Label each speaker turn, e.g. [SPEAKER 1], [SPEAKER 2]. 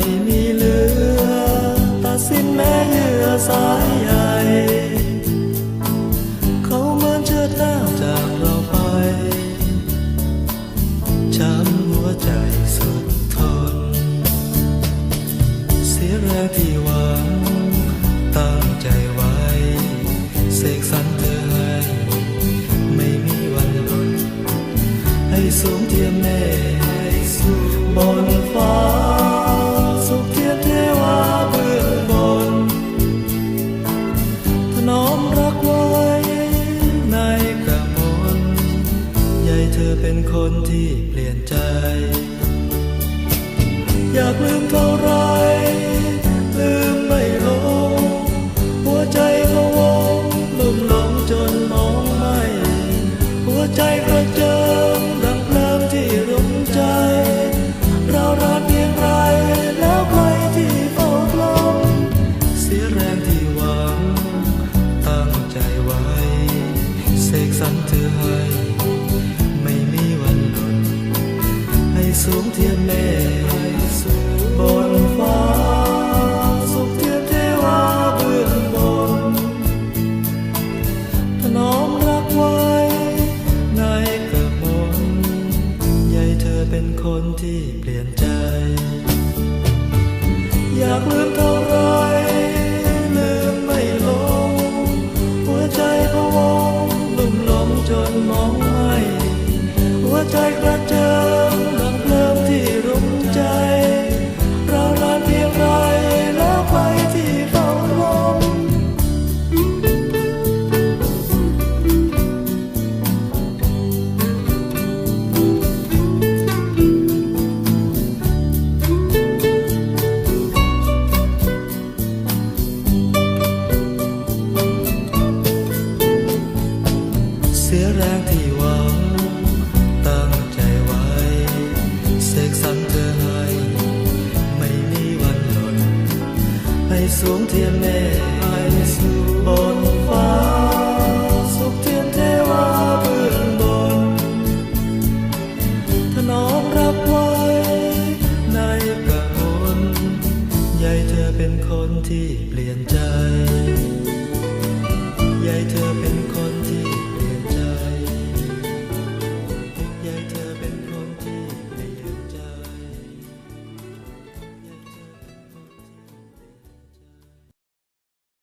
[SPEAKER 1] ไม่มีเหลือตัดสิ้นแม้เหยื่อสายใยเขาเหมือนเชือดน้ำจากเราไปช้ำหัวใจสุดทน เสียแรงที่หวังตั้งใจไว้เสกสรรเธอให้ไม่มีวันหล่นให้สูงเทียมแน่บนฟ้า เป็นคนที่เปลี่ยนใจ อยากลืมเท่าไร เทียมแม่บนฟ้า สุขเทียมเทวาเบื้องบนถนอมรักไว้ในกระมนใหญ่เธอเป็นคนที่เปลี่ยนใจ อยากลืมเท่าไรลืมไม่ลง หัวใจพะวงลุ่มหลงจนมองไม่หัวใจกร แรงที่หวังตั้งใจไว้เสกสรรเธอให้ไม่มีวันหล่นให้สูงเทียมแน่สู่บนฟ้า สุขเทียมเทวาเบื้องบนถนอมรับไว้ในกระมนใหญ่เธอเป็นคนที่เปลี่ยนใจใยเธอเป็น